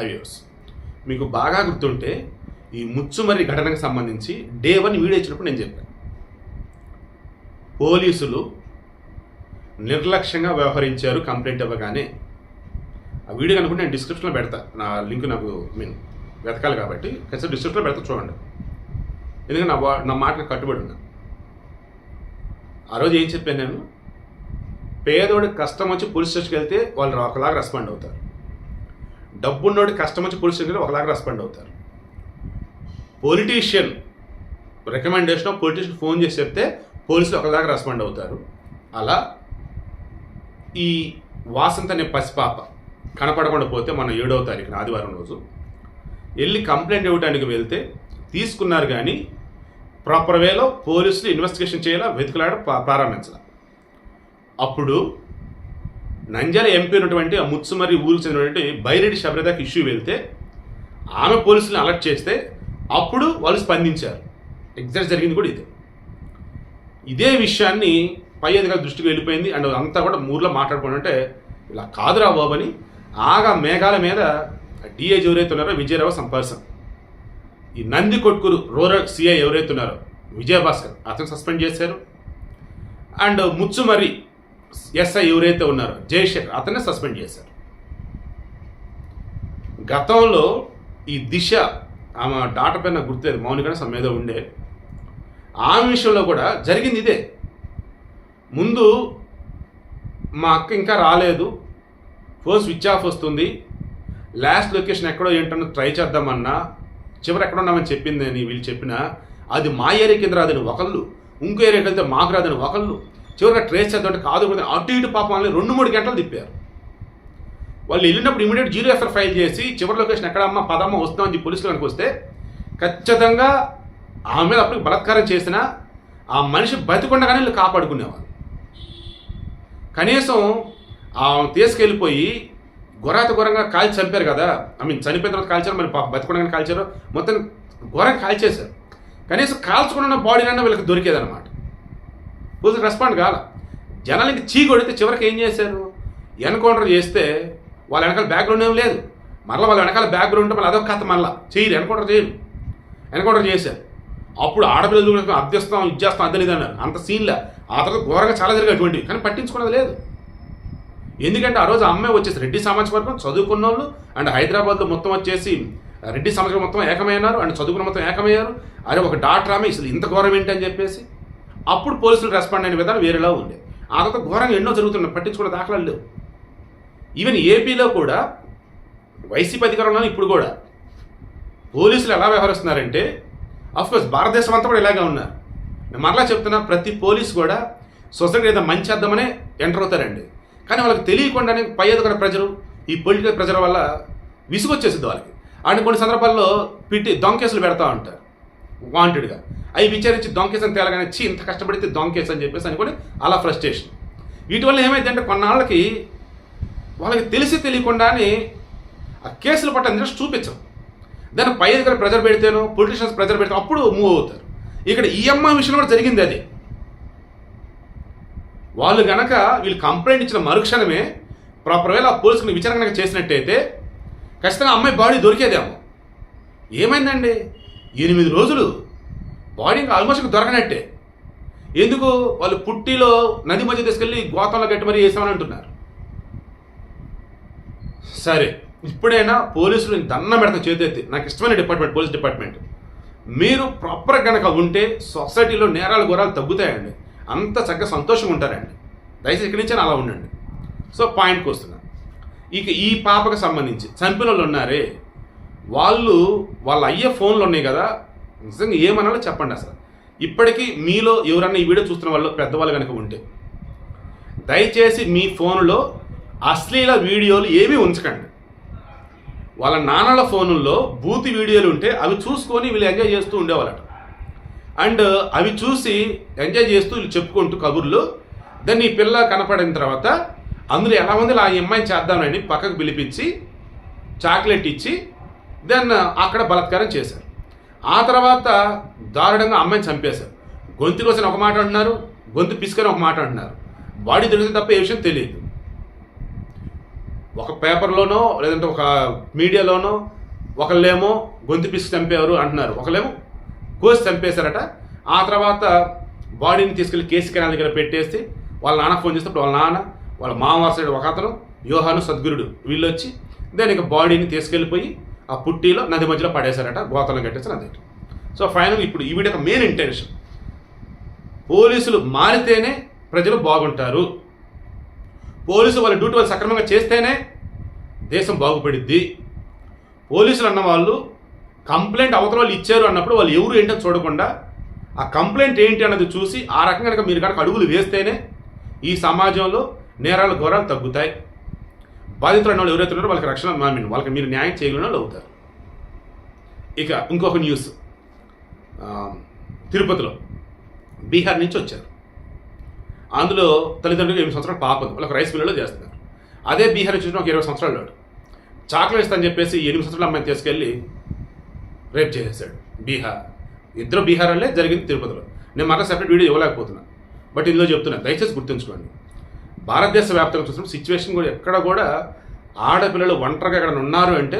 Highways. మీకు బాగా గుర్తుంటే ఈ ముచ్చుమర్రి ఘటనకు సంబంధించి డే వన్ వీడియో ఇచ్చినప్పుడు నేను చెప్పాను. పోలీసులు నిర్లక్ష్యంగా వ్యవహరించారు కంప్లైంట్ ఇవ్వగానే. ఆ వీడియో కనుక నేను డిస్క్రిప్షన్లో పెడతా. నా లింక్ నాకు మీన్ వెతకాలి కాబట్టి ఖచ్చితంగా డిస్క్రిప్షన్లో పెడతా చూడండి. ఎందుకంటే నా నా మాటకు కట్టుబడి ఉన్నా. ఆ రోజు ఏం చెప్పాను నేను? పేదోడికి కష్టం వచ్చి పోలీస్ స్టేషన్కి వెళ్తే వాళ్ళు ఒకలాగా రెస్పాండ్ అవుతారు. డబ్బున్నోడి కష్టం వచ్చి పోలీస్ ఒకలాగా రెస్పాండ్ అవుతారు. పొలిటీషియన్ రికమెండేషన్ పొలిటీషియన్ ఫోన్ చేసి చెప్తే పోలీసులు ఒకలాగా రెస్పాండ్ అవుతారు. అలా ఈ వాసంత అనే పసిపాప కనపడకుండా పోతే మన ఏడవ తారీఖున ఆదివారం రోజు వెళ్ళి కంప్లైంట్ ఇవ్వడానికి వెళ్తే తీసుకున్నారు కానీ ప్రాపర్ వేలో పోలీసులు ఇన్వెస్టిగేషన్ చేయాలా వెతుకులాడ ప్రారంభించాల. అప్పుడు నంజాల ఎంపీ ఉన్నటువంటి ఆ ముత్సుమరి ఊరికి చెందినటువంటి బైరెడ్డి శబరిదాకి ఇష్యూ వెళ్తే ఆమె పోలీసులను అలర్ట్ చేస్తే అప్పుడు వాళ్ళు స్పందించారు. ఎగ్జాక్ట్ జరిగింది కూడా ఇదే. ఇదే విషయాన్ని పై అధికారుల దృష్టికి వెళ్ళిపోయింది. అండ్ అంతా కూడా ఊర్లో మాట్లాడుకుంటుంటే ఇలా కాదురా బాబు అని ఆగా మేఘాల మీద డిఏజ్ ఎవరైతే ఉన్నారో విజయరావు సంపర్సన్ ఈ నంది కొట్కూరు రూరల్ సిఐ ఎవరైతే ఉన్నారో విజయభాస్కర్ అతను సస్పెండ్ చేశారు. అండ్ ముచ్చుమర్రి ఎస్ఐ ఎవరైతే ఉన్నారో జయశేఖర్ అతనే సస్పెండ్ చేశారు. గతంలో ఈ దిశ ఆమె డాటర్ పైన గుర్తులేదు మౌనిక సమ్ ఏదో ఉండే. ఆమె విషయంలో కూడా జరిగింది ఇదే. ముందు మా అక్క ఇంకా రాలేదు. ఫోన్ స్విచ్ ఆఫ్ వస్తుంది. లాస్ట్ లొకేషన్ ఎక్కడో ఏంటన్నా ట్రై చేద్దామన్నా. చివరి ఎక్కడ ఉన్నామని చెప్పింది అని వీళ్ళు చెప్పిన. అది మా ఏరియా కింద రాదని ఒకళ్ళు ఇంకో ఏరియాకి వెళ్తే మాకు రాదని ఒకళ్ళు. చివరిగా ట్రేస్ చేద్దాం కాదు కూడా. అటు ఇటు పాపం వాళ్ళని రెండు మూడు గంటలు తిప్పారు. వాళ్ళు వెళ్ళినప్పుడు ఇమీడియట్ జీరో ఎఫ్ఐఆర్ ఫైల్ చేసి చివరి లొకేషన్ ఎక్కడమ్మా పదమ్మ వస్తామని చెప్పి పోలీసులు కనుక వస్తే ఖచ్చితంగా ఆమె మీద అప్పుడు బలాత్కారం చేసిన ఆ మనిషి బతికుండగానే వీళ్ళు కాపాడుకునేవాళ్ళు. కనీసం ఆమె తీసుకెళ్ళిపోయి గొరాత ఘోరంగా కాల్చి చంపారు కదా. ఐ మీన్ చనిపోయిన తర్వాత కాల్చారు మరి పాప కాల్చారు. మొత్తం ఘోరంగా కాల్చేశారు. కనీసం కాల్చుకున్న బాడీనైనా వీళ్ళకి దొరికేదన్నమాట. పోలీసులు రెస్పాండ్ కాల? జనాలకి చీ కొడితే చివరికి ఏం చేశారు? ఎన్కౌంటర్ చేస్తే వాళ్ళ వెనకాల బ్యాక్గ్రౌండ్ ఏం లేదు. మరలా వాళ్ళ వెనకాల బ్యాక్గ్రౌండ్ మళ్ళీ అదొక కథ మళ్ళీ. చేయరు ఎన్కౌంటర్ చేయరు. ఎన్కౌంటర్ చేశారు. అప్పుడు ఆడపిల్లలు కూడా అద్దెస్తాం ఇచ్చేస్తాం అద్దె ఇది అన్నారు. అంత సీన్లే ఆ తర్వాత ఘోరంగా చాలా జరిగేటువంటివి కానీ పట్టించుకున్నది లేదు. ఎందుకంటే ఆ రోజు అమ్మాయి వచ్చేసి రెడ్డి సామాజిక వర్గం చదువుకున్న వాళ్ళు అండ్ హైదరాబాద్లో మొత్తం వచ్చేసి రెడ్డి సామాజిక మొత్తం ఏకమయ్యారు అండ్ చదువుకున్న మొత్తం ఏకమయ్యారు అరే ఒక డాక్టర్ ఆమె అసలు ఇంత ఘోరం ఏంటి? అని చెప్పేసి అప్పుడు పోలీసులు రెస్పాండ్ అయిన విధానం వేరేలా ఉండే ఆ తర్వాత ఘోరంగా ఎన్నో జరుగుతున్నాయి పట్టించుకున్న దాఖలాలు లేవు. ఈవెన్ ఏపీలో కూడా వైసీపీ అధికారంలో ఇప్పుడు కూడా పోలీసులు ఎలా వ్యవహరిస్తున్నారంటే అఫ్కోర్స్ భారతదేశం అంతా కూడా ఇలాగే ఉన్నారు. నేను మరలా చెప్తున్నా ప్రతి పోలీస్ కూడా సొసైటీ ఏదో మంచి చేద్దామనే ఎంటర్ అవుతారండి. కానీ వాళ్ళకి తెలియకుండానే పై ఎదుగున ప్రజలు ఈ పొలిటికల్ ప్రజల వల్ల విసుగొచ్చేసింది వాళ్ళకి. అండ్ కొన్ని సందర్భాల్లో పిట్టి దొంగ కేసులు పెడతా ఉంటారు. వాంటెడ్గా అవి విచారించి దొంకేసని అని తేలగానే చీ ఇంత కష్టపడితే దొంగ అని చెప్పేసి అనుకొని అలా ఫ్రస్ట్రేషన్ వీటి వల్ల ఏమైందంటే కొన్నాళ్ళకి వాళ్ళకి తెలిసి తెలియకుండానే ఆ కేసులు పట్ల ఇంట్రెస్ట్ చూపించరు. దాన్ని పై దగ్గర ప్రెజర్ పెడితేనో పొలిటీషియన్స్ ప్రెజర్ పెడితే అప్పుడు మూవ్ అవుతారు. ఇక్కడ ఈ అమ్మాయి కూడా జరిగింది అది. వాళ్ళు గనక వీళ్ళు కంప్లైంట్ ఇచ్చిన మరుక్షణమే ప్రాపర్ వేళ ఆ పోలీసులు విచారణ కనుక చేసినట్టయితే ఖచ్చితంగా అమ్మాయి బాడీ దొరికేదేమో. ఏమైందండి? ఎనిమిది రోజులు బాడీ ఇంకా ఆల్మోస్ట్ దొరకనట్టే. ఎందుకు? వాళ్ళు పుట్టిలో నది మధ్య తీసుకెళ్ళి గోతంలో గట్టి మరీ వేసామని అంటున్నారు. సరే ఇప్పుడైనా పోలీసులు దన్న పెడతాను చేతి నాకు ఇష్టమైన డిపార్ట్మెంట్ పోలీస్ డిపార్ట్మెంట్. మీరు ప్రాపర్ కనుక ఉంటే సొసైటీలో నేరాలు ఘోరాలు తగ్గుతాయండి. అంత చక్కగా సంతోషంగా ఉంటారండి. దయచేసి ఇక్కడి నుంచి అలా ఉండండి. సో పాయింట్కి వస్తున్నా. ఇక ఈ పాపకు సంబంధించి చంపిన వాళ్ళు ఉన్నారే వాళ్ళు వాళ్ళ అయ్యే ఫోన్లు ఉన్నాయి కదా నిజంగా ఏమనాలో చెప్పండి అసలు. ఇప్పటికీ మీలో ఎవరన్నా ఈ వీడియో చూస్తున్న వాళ్ళు పెద్దవాళ్ళు కనుక ఉంటే దయచేసి మీ ఫోన్లో అశ్లీల వీడియోలు ఏమీ ఉంచకండి. వాళ్ళ నాన్నల ఫోనుల్లో బూతి వీడియోలు ఉంటే అవి చూసుకొని వీళ్ళు ఎంజాయ్ చేస్తూ ఉండేవాళ్ళట. అండ్ అవి చూసి ఎంజాయ్ చేస్తూ వీళ్ళు చెప్పుకుంటూ కబుర్లు దాన్ని ఈ పిల్ల కనపడిన తర్వాత అందులో ఎలా ఉంది ఆ అమ్మాయిని చేద్దామని పక్కకు పిలిపించి చాక్లెట్ ఇచ్చి దెన్ uh, అక్కడ బలాత్కారం చేశారు. ఆ తర్వాత దారుణంగా అమ్మాయిని చంపేశారు. గొంతు కోసం ఒక మాట అంటున్నారు గొంతు పిసుకొని ఒక మాట అంటున్నారు. బాడీ దొరికింది తప్ప ఏ విషయం తెలియదు. ఒక పేపర్లోనో లేదంటే ఒక మీడియాలోనో ఒకళ్ళేమో గొంతు పిసి చంపేవారు అంటున్నారు. ఒకళ్ళేమో కోసి చంపేశారట. ఆ తర్వాత బాడీని తీసుకెళ్ళి కేసు కెనాల్ దగ్గర పెట్టేసి వాళ్ళ నాన్న ఫోన్ చేసినప్పుడు వాళ్ళ నాన్న వాళ్ళ మామవాసడు ఒక అతను యోహాను సద్గురుడు వీళ్ళు వచ్చి దాని బాడీని తీసుకెళ్ళిపోయి ఆ పుట్టిలో నది మధ్యలో పడేశారట గోతలు కట్టేసి నది సో ఫైనల్ ఇప్పుడు ఈవిడ మెయిన్ ఇంటెన్షన్ పోలీసులు మారితేనే ప్రజలు బాగుంటారు. పోలీసు వాళ్ళ డ్యూటీ వాళ్ళు సక్రమంగా చేస్తేనే దేశం బాగుపడిద్ది. పోలీసులు అన్న వాళ్ళు కంప్లైంట్ అవతల వాళ్ళు ఇచ్చారు అన్నప్పుడు వాళ్ళు ఎవరు ఏంటో చూడకుండా ఆ కంప్లైంట్ ఏంటి అన్నది చూసి ఆ రకంగా కనుక మీరు కనుక అడుగులు వేస్తేనే ఈ సమాజంలో నేరాల ఘోరాలు తగ్గుతాయి. బాధితులు అన్న వాళ్ళు ఎవరైతే ఉన్నారో వాళ్ళకి రక్షణ ఐ వాళ్ళకి మీరు న్యాయం చేయగలిగిన వాళ్ళు అవుతారు. ఇక ఇంకొక న్యూస్ తిరుపతిలో బీహార్ నుంచి వచ్చారు. అందులో తల్లిదండ్రులు ఎనిమిది సంవత్సరాలు పాప ఉంది వాళ్ళకి రైస్ మిల్లులో చేస్తున్నారు. అదే బీహార్ నుంచి వచ్చిన ఒక ఇరవై సంవత్సరాలు వాడు. చాక్లెట్ ఇస్తాను చెప్పేసి ఎనిమిది సంవత్సరాల అమ్మాయిని తీసుకెళ్ళి రేప్ చేసేసాడు బీహార్. ఇద్దరు బీహార్ జరిగింది తిరుపతిలో. నేను మరలా సెపరేట్ వీడియో ఇవ్వలేకపోతున్నాను బట్ ఇందులో చెప్తున్నా దయచేసి గుర్తుంచుకోండి. భారతదేశ వ్యాప్తంగా చూసినప్పుడు సిచ్యువేషన్ కూడా ఎక్కడ కూడా ఆడపిల్లలు ఒంటరిగా ఎక్కడ ఉన్నారు అంటే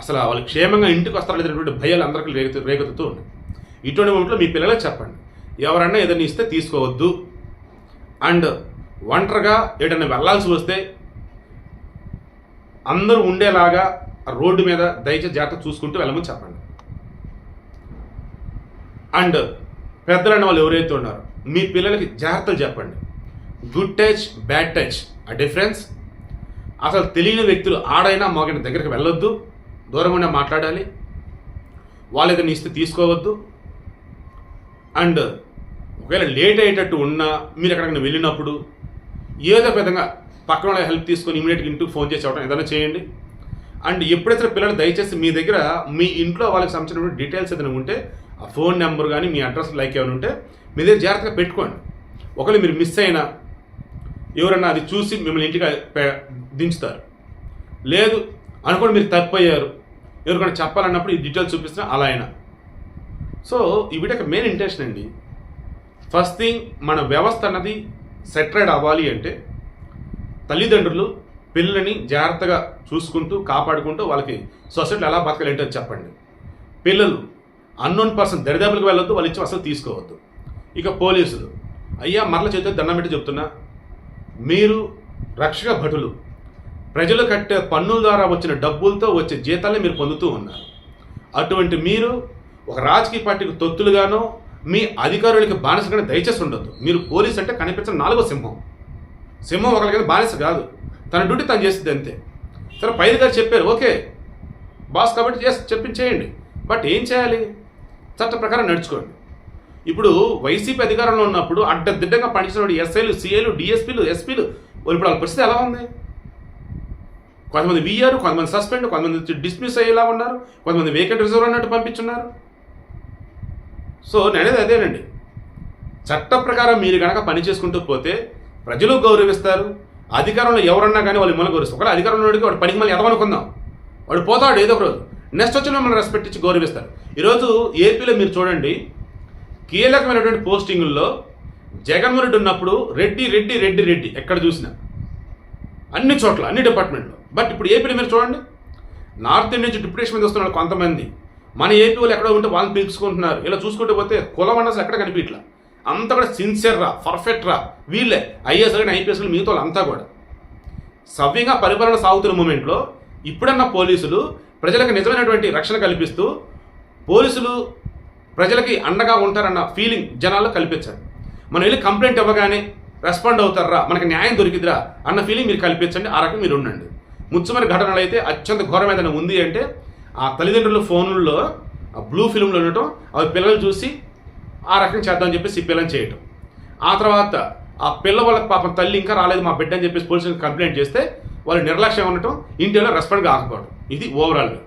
అసలు వాళ్ళు క్షేమంగా ఇంటికి వస్తారు లేదనేటువంటి భయాలు అందరికీ రేగు రేగుతూ ఉన్నాయి. ఇటువంటి మూమెంట్లో మీ పిల్లలకు చెప్పండి. ఎవరన్నా ఏదైనా ఇస్తే తీసుకోవద్దు. అండ్ ఒంటరిగా ఏదైనా వెళ్ళాల్సి వస్తే అందరూ ఉండేలాగా రోడ్డు మీద దయచేసి జాగ్రత్త చూసుకుంటూ వెళ్ళమని చెప్పండి. అండ్ పెద్దలన్న వాళ్ళు ఎవరైతే ఉన్నారో మీ పిల్లలకి జాగ్రత్తలు చెప్పండి. గుడ్ టచ్ బ్యాడ్ టచ్ ఆ డిఫరెన్స్ అసలు తెలియని వ్యక్తులు ఆడైనా మగైన దగ్గరికి వెళ్ళొద్దు. దూరంగా మాట్లాడాలి. వాళ్ళ దగ్గర ఇస్తే తీసుకోవద్దు. అండ్ ఒకవేళ లేట్ అయ్యేటట్టు ఉన్నా మీరు ఎక్కడికైనా వెళ్ళినప్పుడు ఏదో విధంగా పక్కన వాళ్ళ హెల్ప్ తీసుకొని ఇమీడియట్గా ఇంటికి ఫోన్ చేసి అవడం ఏదైనా చేయండి. అండ్ ఎప్పుడైతే పిల్లలు దయచేసి మీ దగ్గర మీ ఇంట్లో వాళ్ళకి సంబంధించిన డీటెయిల్స్ ఏదైనా ఉంటే ఆ ఫోన్ నెంబర్ కానీ మీ అడ్రస్ లైక్ ఏమైనా ఉంటే మీ దగ్గర జాగ్రత్తగా పెట్టుకోండి. ఒకవేళ మీరు మిస్ అయినా ఎవరన్నా అది చూసి మిమ్మల్ని ఇంటికి దించుతారు. లేదు అనుకోండి మీరు తప్పయ్యారు. ఎవరికైనా చెప్పాలన్నప్పుడు ఈ డీటెయిల్స్ చూపిస్తున్నా అలా అయినా. సో ఈ వీడియో మెయిన్ ఇంటెన్షన్ అండి ఫస్ట్ థింగ్ మన వ్యవస్థ అన్నది సెటరేట్ అవ్వాలి అంటే తల్లిదండ్రులు పిల్లలని జాగ్రత్తగా చూసుకుంటూ కాపాడుకుంటూ వాళ్ళకి సొసైటీలో ఎలా బతకాలంటే చెప్పండి. పిల్లలు అన్నోన్ పర్సన్ దరిదాపులకు వెళ్ళొద్దు వాళ్ళు ఇచ్చి అసలు తీసుకోవద్దు. ఇక పోలీసులు అయ్యా మరల చేతితో దండం పెట్టి చెప్తున్నా మీరు రక్షక భటులు. ప్రజలు కట్టే పన్నుల ద్వారా వచ్చిన డబ్బులతో వచ్చే జీతాలే మీరు పొందుతూ ఉన్నారు. అటువంటి మీరు ఒక రాజకీయ పార్టీకి తొత్తులుగానో మీ అధికారులకి బానిసగానే దయచేసి ఉండొద్దు. మీరు పోలీస్ అంటే కనిపించిన నాలుగో సింహం. సింహం ఒకరికైనా బానిస కాదు. తన డ్యూటీ తను చేస్తుంది అంతే. సరే పైరు గారు చెప్పారు ఓకే బాస్ కాబట్టి చేసి చెప్పించేయండి బట్ ఏం చేయాలి? చట్ట ప్రకారం నడుచుకోండి. ఇప్పుడు వైసీపీ అధికారంలో ఉన్నప్పుడు అడ్డదిడ్డంగా పనిచేసిన ఎస్ఐలు సిఐలు డిఎస్పీలు ఎస్పీలు. ఇప్పుడు వాళ్ళ పరిస్థితి ఎలా ఉంది? కొంతమంది వీఆర్ కొంతమంది సస్పెండ్ కొంతమంది డిస్మిస్ అయ్యేలా ఉన్నారు. కొంతమంది వేకెంట్ రిజర్వ్ అన్నట్టు పంపించున్నారు. సో నేనేది అదేనండి. చట్ట ప్రకారం మీరు కనుక పని చేసుకుంటూ పోతే ప్రజలు గౌరవిస్తారు. అధికారంలో ఎవరన్నా కానీ వాళ్ళు మిమ్మల్ని గౌరవిస్తారు. ఒకవేళ అధికారంలో ఉన్నవాడికి వాడు పనికి మళ్ళీ ఎదవనుకుందాం. వాడు పోతాడు ఏదో ఒక రోజు నెక్స్ట్ వచ్చి మిమ్మల్ని రెస్పెక్ట్ ఇచ్చి గౌరవిస్తారు. ఈరోజు ఏపీలో మీరు చూడండి కీలకమైనటువంటి పోస్టింగుల్లో జగన్మోహన్ రెడ్డి ఉన్నప్పుడు రెడ్డి రెడ్డి రెడ్డి రెడ్డి ఎక్కడ చూసినా. అన్ని చోట్ల అన్ని డిపార్ట్మెంట్లో. బట్ ఇప్పుడు ఏపీలో మీరు చూడండి. నార్త్ ఇండియా నుంచి డిప్యూటేషన్ మీద వస్తున్నారు కొంతమంది. మన ఏపీ వాళ్ళు ఎక్కడో ఉంటే వాళ్ళని పిలుచుకుంటున్నారు. ఇలా చూసుకుంటూ పోతే కులం అన్నది ఎక్కడ కనిపించట్లా? అంతా కూడా సిన్సియర్ రా పర్ఫెక్ట్ రా. వీళ్ళే ఐఏఎస్ కానీ ఐపీఎస్లు మిగతా వాళ్ళు అంతా కూడా. సవ్యంగా పరిపాలన సాగుతున్న మూమెంట్లో ఇప్పుడన్న పోలీసులు ప్రజలకు నిజమైనటువంటి రక్షణ కల్పిస్తూ పోలీసులు ప్రజలకి అండగా ఉంటారన్న ఫీలింగ్ జనాల్లో కల్పించారు. మనం వెళ్ళి కంప్లైంట్ ఇవ్వగానే రెస్పాండ్ అవుతారా? మనకి న్యాయం దొరికిద్రా అన్న ఫీలింగ్ మీరు కల్పించండి ఆ రకం మీరు ఉండండి. ముచ్చమని ఘటనలు అయితే అత్యంత ఘోరం ఏదైనా ఉంది అంటే ఆ తల్లిదండ్రుల ఫోన్లలో ఆ బ్లూ ఫిల్మ్లు ఉండటం అవి పిల్లలు చూసి ఆ రకం చేద్దామని చెప్పేసి ఈ పిల్లని చేయటం. ఆ తర్వాత ఆ పిల్ల వాళ్ళకి పాపం తల్లి ఇంకా రాలేదు మా బిడ్డ అని చెప్పేసి పోలీసులకు కంప్లైంట్ చేస్తే వాళ్ళు నిర్లక్ష్యం ఉండటం ఇంటిలో రెస్పాండ్ కాకపోవడం. ఇది ఓవరాల్గా